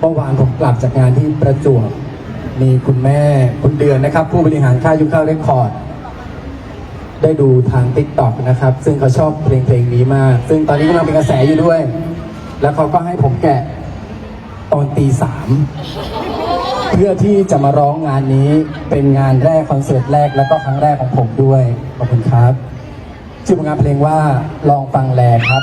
เมื่อวานผมกลับจากงานที่ประจวบมีคุณแม่คุณเดือนนะครับ ผู้บริหารค่ายยุคเข้าเรคคอร์ด ได้ดูทางติ๊กต็อกนะครับ ซึ่งเขาชอบเพลงเพลงนี้มาก ซึ่งตอนนี้กำลังเป็นกระแสอยู่ด้วย แล้วเขาก็ให้ผมแกะตอนตีสามเพื่อที่จะมาร้องงานนี้เป็นงานแรกคอนเสิร์ตแรกแล้วก็ครั้งแรกของผมด้วยขอบคุณครับ ชื่อผลงานเพลงว่าลองฟังแลครับ